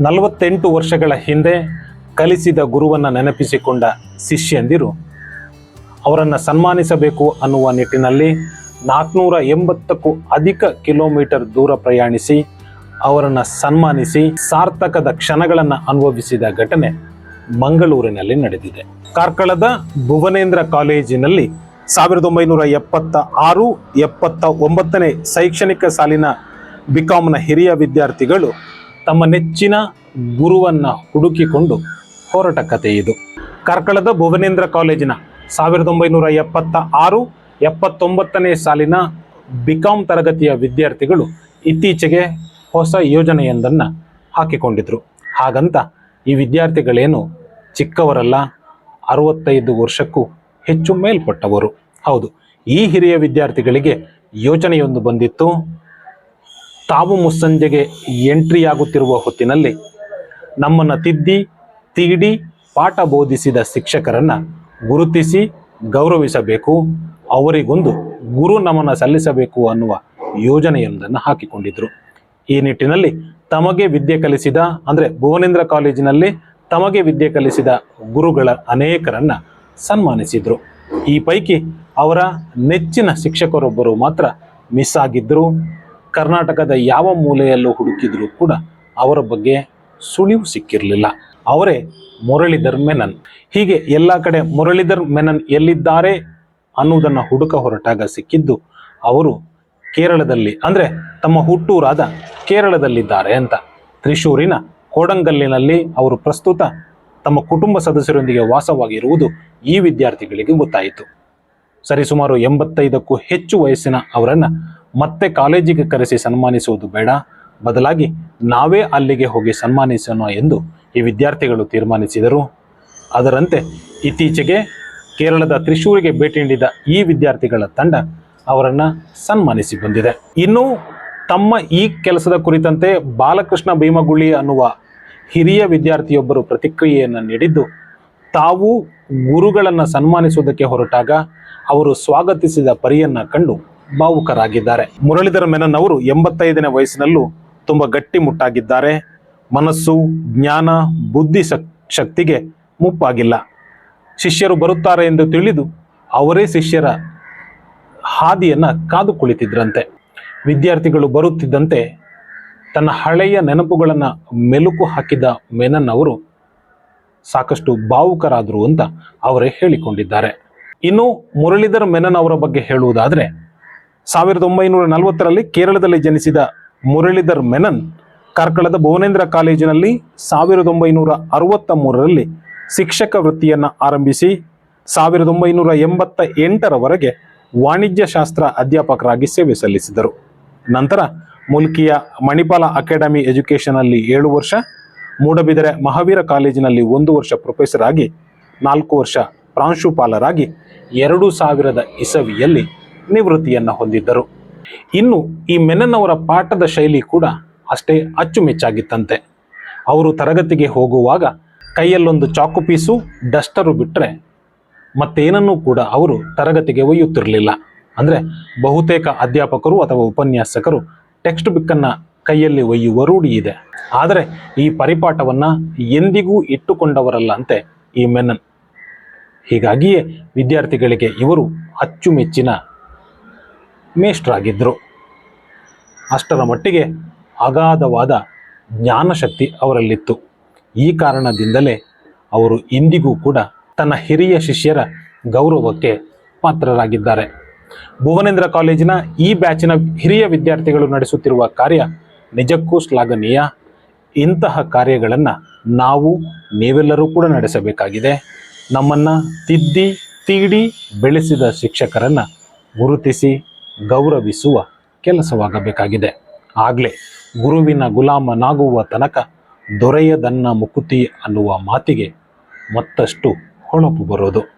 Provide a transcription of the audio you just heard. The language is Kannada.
ನಲವತ್ತೆಂಟು ವರ್ಷಗಳ ಹಿಂದೆ ಕಲಿಸಿದ ಗುರುವನ್ನು ನೆನಪಿಸಿಕೊಂಡ ಶಿಷ್ಯಂದಿರು, ಅವರನ್ನು ಸನ್ಮಾನಿಸಬೇಕು ಅನ್ನುವ ನಿಟ್ಟಿನಲ್ಲಿ ನಾಲ್ಕುನೂರ ಎಂಬತ್ತಕ್ಕೂ ಅಧಿಕ ಕಿಲೋಮೀಟರ್ ದೂರ ಪ್ರಯಾಣಿಸಿ, ಅವರನ್ನು ಸನ್ಮಾನಿಸಿ ಸಾರ್ಥಕದ ಕ್ಷಣಗಳನ್ನು ಅನುಭವಿಸಿದ ಘಟನೆ ಮಂಗಳೂರಿನಲ್ಲಿ ನಡೆದಿದೆ. ಕಾರ್ಕಳದ ಭುವನೇಂದ್ರ ಕಾಲೇಜಿನಲ್ಲಿ ಸಾವಿರದ ಒಂಬೈನೂರ ಎಪ್ಪತ್ತ ಆರು, ಎಪ್ಪತ್ತ ಒಂಬತ್ತನೇ ಶೈಕ್ಷಣಿಕ ಸಾಲಿನ ಬಿಕಾಮ್ನ ಹಿರಿಯ ವಿದ್ಯಾರ್ಥಿಗಳು ತಮ್ಮ ನೆಚ್ಚಿನ ಗುರುವನ್ನು ಹುಡುಕಿಕೊಂಡು ಹೊರಟ ಕಥೆ ಇದು. ಕಾರ್ಕಳದ ಭುವನೇಂದ್ರ ಕಾಲೇಜಿನ ಸಾವಿರದ ಒಂಬೈನೂರ ಎಪ್ಪತ್ತ ಆರು, ಎಪ್ಪತ್ತೊಂಬತ್ತನೇ ಸಾಲಿನ ಬಿಕಾಂ ತರಗತಿಯ ವಿದ್ಯಾರ್ಥಿಗಳು ಇತ್ತೀಚೆಗೆ ಹೊಸ ಯೋಜನೆಯೊಂದನ್ನು ಹಾಕಿಕೊಂಡಿದ್ರು. ಹಾಗಂತ ಈ ವಿದ್ಯಾರ್ಥಿಗಳೇನು ಚಿಕ್ಕವರಲ್ಲ, ಅರವತ್ತೈದು ವರ್ಷಕ್ಕೂ ಹೆಚ್ಚು ಮೇಲ್ಪಟ್ಟವರು. ಹೌದು, ಈ ಹಿರಿಯ ವಿದ್ಯಾರ್ಥಿಗಳಿಗೆ ಯೋಜನೆಯೊಂದು ಬಂದಿತ್ತು. ತಾವು ಮುಸ್ಸಂಜೆಗೆ ಎಂಟ್ರಿಯಾಗುತ್ತಿರುವ ಹೊತ್ತಿನಲ್ಲಿ ನಮ್ಮನ್ನು ತಿದ್ದಿ ತೀಡಿ ಪಾಠ ಬೋಧಿಸಿದ ಶಿಕ್ಷಕರನ್ನು ಗುರುತಿಸಿ ಗೌರವಿಸಬೇಕು, ಅವರಿಗೊಂದು ಗುರು ನಮನ ಸಲ್ಲಿಸಬೇಕು ಅನ್ನುವ ಯೋಜನೆಯೊಂದನ್ನು ಹಾಕಿಕೊಂಡಿದ್ದರು ಈ ನಿಟ್ಟಿನಲ್ಲಿ ತಮಗೆ ವಿದ್ಯೆ ಕಲಿಸಿದ, ಅಂದರೆ ಭುವನೇಂದ್ರ ಕಾಲೇಜಿನಲ್ಲಿ ತಮಗೆ ವಿದ್ಯೆ ಕಲಿಸಿದ ಗುರುಗಳ ಅನೇಕರನ್ನು ಸನ್ಮಾನಿಸಿದರು. ಈ ಪೈಕಿ ಅವರ ನೆಚ್ಚಿನ ಶಿಕ್ಷಕರೊಬ್ಬರು ಮಾತ್ರ ಮಿಸ್ ಆಗಿದ್ದರು ಕರ್ನಾಟಕದ ಯಾವ ಮೂಲೆಯಲ್ಲೂ ಹುಡುಕಿದರೂ ಕೂಡ ಅವರ ಬಗ್ಗೆ ಸುಳಿವು ಸಿಕ್ಕಿರಲಿಲ್ಲ. ಅವರೇ ಮುರಳಿಧರ್ ಮೆನನ್. ಹೀಗೆ ಎಲ್ಲ ಕಡೆ ಮುರಳಿಧರ್ ಮೆನನ್ ಎಲ್ಲಿದ್ದಾರೆ ಅನ್ನುವುದನ್ನು ಹುಡುಕ ಹೊರಟಾಗ ಸಿಕ್ಕಿದ್ದು ಅವರು ಕೇರಳದಲ್ಲಿ, ಅಂದರೆ ತಮ್ಮ ಹುಟ್ಟೂರಾದ ಕೇರಳದಲ್ಲಿದ್ದಾರೆ ಅಂತ. ತ್ರಿಶೂರಿನ ಕೋಡಂಗಲ್ಲಿನಲ್ಲಿ ಅವರು ಪ್ರಸ್ತುತ ತಮ್ಮ ಕುಟುಂಬ ಸದಸ್ಯರೊಂದಿಗೆ ವಾಸವಾಗಿರುವುದು ಈ ವಿದ್ಯಾರ್ಥಿಗಳಿಗೆ ಗೊತ್ತಾಯಿತು. ಸರಿಸುಮಾರು ಎಂಬತ್ತೈದಕ್ಕೂ ಹೆಚ್ಚು ವಯಸ್ಸಿನ ಅವರನ್ನು ಮತ್ತೆ ಕಾಲೇಜಿಗೆ ಕರೆಸಿ ಸನ್ಮಾನಿಸುವುದು ಬೇಡ. ಬದಲಾಗಿ ನಾವೇ ಅಲ್ಲಿಗೆ ಹೋಗಿ ಸನ್ಮಾನಿಸೋಣ ಎಂದು ಈ ವಿದ್ಯಾರ್ಥಿಗಳು ತೀರ್ಮಾನಿಸಿದರು. ಅದರಂತೆ ಇತ್ತೀಚೆಗೆ ಕೇರಳದ ತ್ರಿಶೂರಿಗೆ ಭೇಟಿ ನೀಡಿದ ಈ ವಿದ್ಯಾರ್ಥಿಗಳ ತಂಡ ಅವರನ್ನು ಸನ್ಮಾನಿಸಿ ಬಂದಿದೆ. ಇನ್ನು ತಮ್ಮ ಈ ಕೆಲಸದ ಕುರಿತಂತೆ ಬಾಲಕೃಷ್ಣ ಭೀಮಗುಳಿ ಅನ್ನುವ ಹಿರಿಯ ವಿದ್ಯಾರ್ಥಿಯೊಬ್ಬರು ಪ್ರತಿಕ್ರಿಯೆಯನ್ನು ನೀಡಿದ್ದು, ತಾವು ಗುರುಗಳನ್ನು ಸನ್ಮಾನಿಸುವುದಕ್ಕೆ ಹೊರಟಾಗ ಅವರು ಸ್ವಾಗತಿಸಿದ ಪರಿಯನ್ನು ಕಂಡು ಭಾವುಕರಾಗಿದ್ದಾರೆ. ಮುರಳೀಧರ ಮೆನನ್ ಅವರು ಎಂಬತ್ತೈದನೇ ವಯಸ್ಸಿನಲ್ಲೂ ತುಂಬ ಗಟ್ಟಿಮುಟ್ಟಾಗಿದ್ದಾರೆ. ಮನಸ್ಸು, ಜ್ಞಾನ, ಬುದ್ಧಿ ಶಕ್- ಶಕ್ತಿಗೆ ಮುಪ್ಪಾಗಿಲ್ಲ. ಶಿಷ್ಯರು ಬರುತ್ತಾರೆ ಎಂದು ತಿಳಿದು ಅವರೇ ಶಿಷ್ಯರ ಹಾದಿಯನ್ನು ಕಾದು ಕುಳಿತಿದ್ರಂತೆ. ವಿದ್ಯಾರ್ಥಿಗಳು ಬರುತ್ತಿದ್ದಂತೆ ತನ್ನ ಹಳೆಯ ನೆನಪುಗಳನ್ನು ಮೆಲುಕು ಹಾಕಿದ ಮೆನನ್ ಅವರು ಸಾಕಷ್ಟು ಭಾವುಕರಾದರು ಅಂತ ಅವರೇ ಹೇಳಿಕೊಂಡಿದ್ದಾರೆ. ಇನ್ನು ಮುರಳೀಧರ್ ಮೆನನ್ ಅವರ ಬಗ್ಗೆ ಹೇಳುವುದಾದರೆ ಸಾವಿರದ ಒಂಬೈನೂರ ನಲವತ್ತರಲ್ಲಿ ಕೇರಳದಲ್ಲಿ ಜನಿಸಿದ ಮುರಳೀಧರ್ ಮೆನನ್ ಕಾರ್ಕಳದ ಭುವನೇಂದ್ರ ಕಾಲೇಜಿನಲ್ಲಿ ಸಾವಿರದ ಒಂಬೈನೂರ ಅರವತ್ತ ಮೂರರಲ್ಲಿ ಶಿಕ್ಷಕ ವೃತ್ತಿಯನ್ನು ಆರಂಭಿಸಿ ಸಾವಿರದ ಒಂಬೈನೂರ ಎಂಬತ್ತ ಎಂಟರವರೆಗೆ ವಾಣಿಜ್ಯ ಶಾಸ್ತ್ರ ಅಧ್ಯಾಪಕರಾಗಿ ಸೇವೆ ಸಲ್ಲಿಸಿದರು. ನಂತರ ಮುಲ್ಕಿಯ ಮಣಿಪಾಲ ಅಕಾಡೆಮಿ ಎಜುಕೇಷನಲ್ಲಿ ಏಳು ವರ್ಷ, ಮೂಡಬಿದರೆ ಮಹಾವೀರ ಕಾಲೇಜಿನಲ್ಲಿ ಒಂದು ವರ್ಷ ಪ್ರೊಫೆಸರ್ ಆಗಿ ನಾಲ್ಕು ವರ್ಷ ಪ್ರಾಂಶುಪಾಲರಾಗಿ ಎರಡು ಸಾವಿರದ ಇಸವಿಯಲ್ಲಿ ನಿವೃತ್ತಿಯನ್ನು ಹೊಂದಿದ್ದರು. ಇನ್ನು ಈ ಮೆನನ್ ಅವರ ಪಾಠದ ಶೈಲಿ ಕೂಡ ಅಷ್ಟೇ ಅಚ್ಚುಮೆಚ್ಚಾಗಿತ್ತಂತೆ. ಅವರು ತರಗತಿಗೆ ಹೋಗುವಾಗ ಕೈಯಲ್ಲೊಂದು ಚಾಕು ಪೀಸು, ಡಸ್ಟರು ಬಿಟ್ಟರೆ ಮತ್ತೇನನ್ನೂ ಕೂಡ ಅವರು ತರಗತಿಗೆ ಒಯ್ಯುತ್ತಿರಲಿಲ್ಲ. ಅಂದರೆ ಬಹುತೇಕ ಅಧ್ಯಾಪಕರು ಅಥವಾ ಉಪನ್ಯಾಸಕರು ಟೆಕ್ಸ್ಟ್ ಬುಕ್ಕನ್ನು ಕೈಯಲ್ಲಿ ಒಯ್ಯುವ ರೂಢಿ ಇದೆ. ಆದರೆ ಈ ಪರಿಪಾಠವನ್ನು ಎಂದಿಗೂ ಇಟ್ಟುಕೊಂಡವರಲ್ಲ ಅಂತೆ ಈ ಮೆನನ್. ಹೀಗಾಗಿಯೇ ವಿದ್ಯಾರ್ಥಿಗಳಿಗೆ ಇವರು ಅಚ್ಚುಮೆಚ್ಚಿನ ಮೇಷ್ಟ್ರಾಗಿದ್ದರು ಅಷ್ಟರ ಮಟ್ಟಿಗೆ ಅಗಾಧವಾದ ಜ್ಞಾನಶಕ್ತಿ ಅವರಲ್ಲಿತ್ತು. ಈ ಕಾರಣದಿಂದಲೇ ಅವರು ಇಂದಿಗೂ ಕೂಡ ತನ್ನ ಹಿರಿಯ ಶಿಷ್ಯರ ಗೌರವಕ್ಕೆ ಪಾತ್ರರಾಗಿದ್ದಾರೆ. ಭುವನೇಂದ್ರ ಕಾಲೇಜಿನ ಈ ಬ್ಯಾಚಿನ ಹಿರಿಯ ವಿದ್ಯಾರ್ಥಿಗಳು ನಡೆಸುತ್ತಿರುವ ಕಾರ್ಯ ನಿಜಕ್ಕೂ ಶ್ಲಾಘನೀಯ. ಇಂತಹ ಕಾರ್ಯಗಳನ್ನು ನಾವು ನೀವೆಲ್ಲರೂ ಕೂಡ ನಡೆಸಬೇಕಾಗಿದೆ. ನಮ್ಮನ್ನು ತಿದ್ದಿ, ತೀಡಿ ಬೆಳೆಸಿದ ಶಿಕ್ಷಕರನ್ನು ಗುರುತಿಸಿ ಗೌರವಿಸುವ ಕೆಲಸವಾಗಬೇಕಾಗಿದೆ. ಆಗಲೇ ಗುರುವಿನ ಗುಲಾಮನಾಗುವ ತನಕ ದೊರೆಯದನ್ನ ಮುಕುತಿ ಅನ್ನುವ ಮಾತಿಗೆ ಮತ್ತಷ್ಟು ಹೊಣಪು ಬರೋದು.